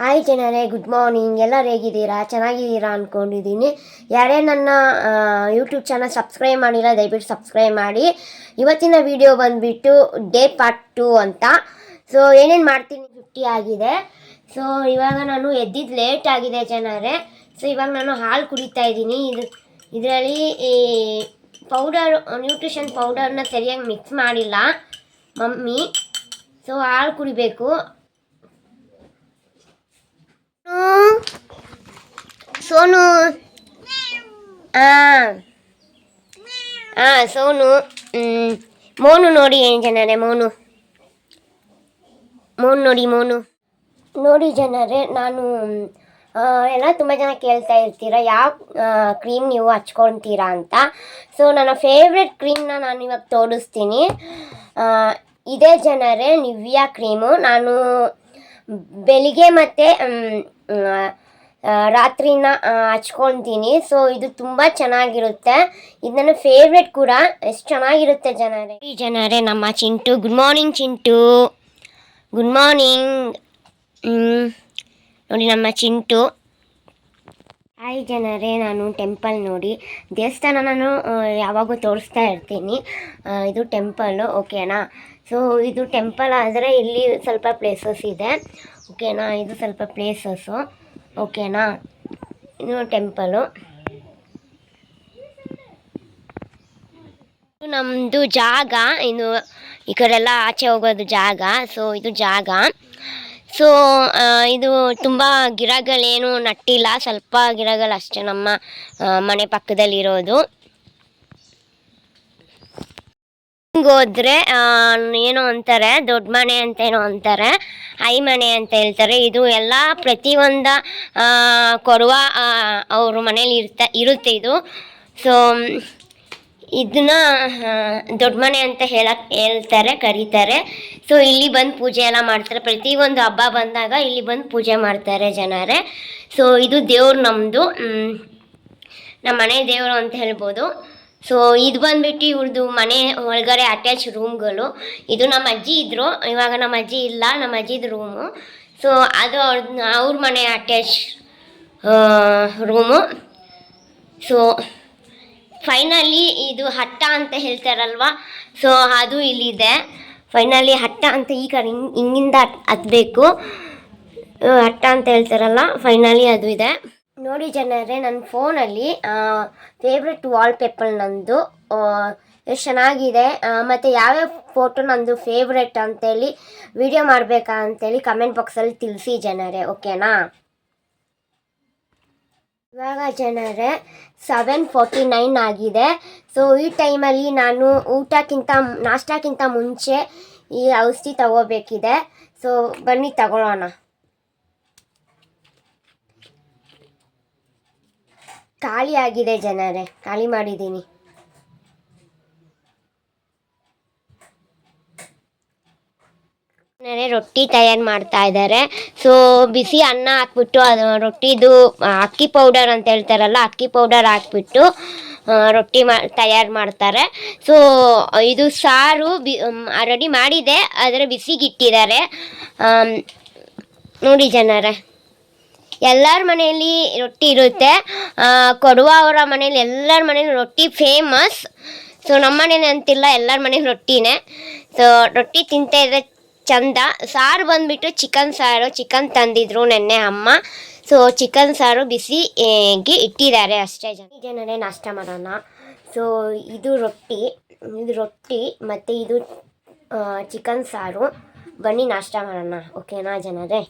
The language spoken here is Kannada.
ಹಾಯ್ ಜನರೇ ಗುಡ್ ಮಾರ್ನಿಂಗ್ ಎಲ್ಲರೂ ಹೇಗಿದ್ದೀರಾ? ಚೆನ್ನಾಗಿದ್ದೀರಾ ಅಂದ್ಕೊಂಡಿದ್ದೀನಿ ಯಾರೇ ನನ್ನ ಯೂಟ್ಯೂಬ್ ಚಾನಲ್ ಸಬ್ಸ್ಕ್ರೈಬ್ ಮಾಡಿಲ್ಲ, ದಯವಿಟ್ಟು ಸಬ್ಸ್ಕ್ರೈಬ್ ಮಾಡಿ. ಇವತ್ತಿನ ವಿಡಿಯೋ ಬಂದುಬಿಟ್ಟು ಡೇ ಪಾರ್ಟ್ ಟು ಅಂತ. ಸೊ ಏನೇನು ಮಾಡ್ತೀನಿ? ಫಿಫ್ಟಿ ಆಗಿದೆ. ಸೊ ಇವಾಗ ನಾನು ಎದ್ದಿದ್ದು ಲೇಟ್ ಆಗಿದೆ ಜನರೇ. ಸೊ ಇವಾಗ ನಾನು ಹಾಲು ಕುಡಿತಾ ಇದ್ದೀನಿ. ಇದು, ಇದರಲ್ಲಿ ಈ ಪೌಡರ್ ನ್ಯೂಟ್ರಿಷನ್ ಪೌಡರ್ನ ಸರಿಯಾಗಿ ಮಿಕ್ಸ್ ಮಾಡಿಲ್ಲ ಮಮ್ಮಿ. ಸೊ ಹಾಲು ಕುಡಿಬೇಕು. ಸೋನು. ಹಾಂ ಸೋನು. ಮೋನು ನೋಡಿ ಏನು ಜನರೇ, ಮೋನು. ಮೋನು ನೋಡಿ ಮೋನು. ನೋಡಿ ಜನರೇ, ನಾನು ಎಲ್ಲ ತುಂಬ ಜನ ಕೇಳ್ತಾ ಇರ್ತೀರ, ಯಾವ ಕ್ರೀಮ್ ನೀವು ಹಚ್ಕೊಳ್ತೀರಾ ಅಂತ. ಸೊ ನನ್ನ ಫೇವ್ರೆಟ್ ಕ್ರೀಮ್ನ ನಾನು ಇವಾಗ ತೋರಿಸ್ತೀನಿ. ಇದೇ ಜನರೇ, ನಿವ್ಯಾ ಕ್ರೀಮು ನಾನು ಬೆಳಿಗ್ಗೆ ಮತ್ತು ರಾತ್ರಿನ ಹಚ್ಕೊತೀನಿ. ಸೊ ಇದು ತುಂಬ ಚೆನ್ನಾಗಿರುತ್ತೆ. ಇದು ನನ್ನ ಫೇವ್ರೆಟ್ ಕೂಡ. ಎಷ್ಟು ಚೆನ್ನಾಗಿರುತ್ತೆ ಜನರೇ. ಈ ಜನರೇ, ನಮ್ಮ Chintu. Good morning Chintu. Good morning ನೋಡಿ ನಮ್ಮ ಚಿಂಟು. ಹಾಯ್ ಜನರೇ. ನಾನು ಟೆಂಪಲ್ ನೋಡಿ. ದೇವಸ್ಥಾನ ನಾನು ಯಾವಾಗೂ ತೋರಿಸ್ತಾ ಇರ್ತೀನಿ. ಇದು ಟೆಂಪಲ್ಲು ಓಕೆನಾ ಸೊ ಇದು ಟೆಂಪಲ್ ಆದರೆ ಇಲ್ಲಿ ಸ್ವಲ್ಪ ಪ್ಲೇಸಸ್ ಇದೆ. ಓಕೆನಾ ಇದು ಸ್ವಲ್ಪ ಪ್ಲೇಸಸ್ಸು ಓಕೆನಾ ಇದು ಟೆಂಪಲು ನಮ್ಮದು ಜಾಗ. ಇದು ಈ ಕಡೆ ಎಲ್ಲ ಆಚೆ ಹೋಗೋದು ಜಾಗ. ಸೊ ಇದು ಜಾಗ. ಸೊ ಇದು ತುಂಬ ಗಿಡಗಳೇನು ನಟ್ಟಿಲ್ಲ. ಸ್ವಲ್ಪ ಗಿಡಗಳು ಅಷ್ಟೇ ನಮ್ಮ ಮನೆ ಪಕ್ಕದಲ್ಲಿರೋದು. ಹೋದ್ರೆ ಏನು ಅಂತಾರೆ ದೊಡ್ಡ ಮನೆ ಅಂತ ಏನೋ ಅಂತಾರೆ ಐ ಮನೆ ಅಂತ ಹೇಳ್ತಾರೆ. ಇದು ಎಲ್ಲ ಪ್ರತಿಯೊಂದ ಆ, ಕೊಡುವ ಅವ್ರ ಮನೇಲಿ ಇರ್ತ ಇರುತ್ತೆ ಇದು. ಸೊ ಇದನ್ನ ದೊಡ್ಡ ಮನೆ ಅಂತ ಹೇಳಕ್ ಹೇಳ್ತಾರೆ ಕರೀತಾರೆ. ಸೊ ಇಲ್ಲಿ ಬಂದು ಪೂಜೆ ಎಲ್ಲ ಮಾಡ್ತಾರೆ. ಪ್ರತಿಯೊಂದು ಹಬ್ಬ ಬಂದಾಗ ಇಲ್ಲಿ ಬಂದು ಪೂಜೆ ಮಾಡ್ತಾರೆ ಜನರೇ. ಸೊ ಇದು ದೇವ್ರು ನಮ್ಮದು ನಮ್ಮ ಮನೆ ದೇವರು ಅಂತ ಹೇಳ್ಬೋದು. ಸೊ ಇದು ಬಂದ್ಬಿಟ್ಟು ಇವ್ರದ್ದು ಮನೆ ಒಳಗಡೆ ಅಟ್ಯಾಚ್ ರೂಮ್ಗಳು ಇದು ನಮ್ಮ ಅಜ್ಜಿ ಇದ್ದರು ಇವಾಗ ನಮ್ಮ ಅಜ್ಜಿ ಇಲ್ಲ. ನಮ್ಮ ಅಜ್ಜಿದ ರೂಮು ಸೊ ಅದು ಅವ್ರ ಅವ್ರ ಮನೆ ಅಟ್ಯಾಚ್ ರೂಮು ಸೊ ಫೈನಲಿ ಇದು ಹಟ್ಟ ಅಂತ ಹೇಳ್ತಾರಲ್ವ? ಸೊ ಅದು ಇಲ್ಲಿದೆ. ಫೈನಲಿ ಹಟ್ಟ ಅಂತ ಈಗ ಹಿಂಗಿಂದ ಹತ್- ಹತ್ಬೇಕು. ಹಟ್ಟ ಅಂತ ಹೇಳ್ತಾರಲ್ಲ ಫೈನಲಿ ಅದು ಇದೆ. ನೋಡಿ ಜನರೇ ನನ್ನ ಫೋನಲ್ಲಿ ಫೇವ್ರೆಟ್ ವಾಲ್ಪೇಪರ್ ನಂದು ಎಷ್ಟು ಚೆನ್ನಾಗಿದೆ ಮತ್ತು ಯಾವ್ಯಾವ ಫೋಟೋ ನಂದು ಫೇವ್ರೆಟ್ ಅಂತೇಳಿ ವಿಡಿಯೋ ಮಾಡಬೇಕಾ ಅಂತೇಳಿ ಕಮೆಂಟ್ ಬಾಕ್ಸಲ್ಲಿ ತಿಳಿಸಿ ಜನರೇ ಓಕೆನಾ ಇವಾಗ ಜನರೇ ಸೆವೆನ್ ಫೋರ್ಟಿ ನೈನ್ ಆಗಿದೆ. ಸೊ ಈ ಟೈಮಲ್ಲಿ ನಾನು ಊಟಕ್ಕಿಂತ, ನಾಷ್ಟಕ್ಕಿಂತ ಮುಂಚೆ ಈ ಔಷಧಿ ತಗೋಬೇಕಿದೆ. ಸೊ ಬನ್ನಿ ತಗೊಳ್ಳೋಣ ಖಾಲಿ ಆಗಿದೆ ಜನರೇ, ಖಾಲಿ ಮಾಡಿದ್ದೀನಿ. ರೊಟ್ಟಿ ತಯಾರು ಮಾಡ್ತಾ ಇದ್ದಾರೆ. ಸೊ ಬಿಸಿ ಅನ್ನ ಹಾಕ್ಬಿಟ್ಟು ಅದು ರೊಟ್ಟಿದು ಅಕ್ಕಿ ಪೌಡರ್ ಅಂತ ಹೇಳ್ತಾರಲ್ಲ, ಅಕ್ಕಿ ಪೌಡರ್ ಹಾಕ್ಬಿಟ್ಟು ರೊಟ್ಟಿ ಮಾ, ತಯಾರು ಮಾಡ್ತಾರೆ. ಸೊ ಇದು ಸಾರು ಬಿ ರೆಡಿ ಮಾಡಿದೆ, ಆದರೆ ಬಿಸಿಗಿಟ್ಟಿದ್ದಾರೆ. ನೋಡಿ ಜನರೇ. ಎಲ್ಲರ ಮನೆಯಲ್ಲಿ ರೊಟ್ಟಿ ಇರುತ್ತೆ. ಕೊಡುವ ಅವರ ಮನೇಲಿ ಎಲ್ಲರ ಮನೇಲಿ ರೊಟ್ಟಿ ಫೇಮಸ್ ಸೊ ನಮ್ಮ ಮನೇಲಿ ಅಂತಿಲ್ಲ ಎಲ್ಲರ ಮನೇಲಿ ರೊಟ್ಟಿನೇ. ಸೊ ರೊಟ್ಟಿ ತಿಂತಾ ಇದ್ರೆ ಚಂದ. ಸಾರು ಬಂದುಬಿಟ್ಟು ಚಿಕನ್ ಸಾರು ಚಿಕನ್ ತಂದಿದ್ರು ನೆನ್ನೆ ಅಮ್ಮ. ಸೊ ಚಿಕನ್ ಸಾರು ಬಿಸಿ ಏ, ಗೆ ಇಟ್ಟಿದ್ದಾರೆ ಅಷ್ಟೇ ಜನ. ಜನರೇ ನಾಷ್ಟ ಮಾಡೋಣ. ಸೊ ಇದು ರೊಟ್ಟಿ. ಇದು ರೊಟ್ಟಿ ಮತ್ತು ಇದು ಚಿಕನ್ ಸಾರು. ಬನ್ನಿ ನಾಷ್ಟ ಮಾಡೋಣ ಓಕೆನಾ ಜನರೇ?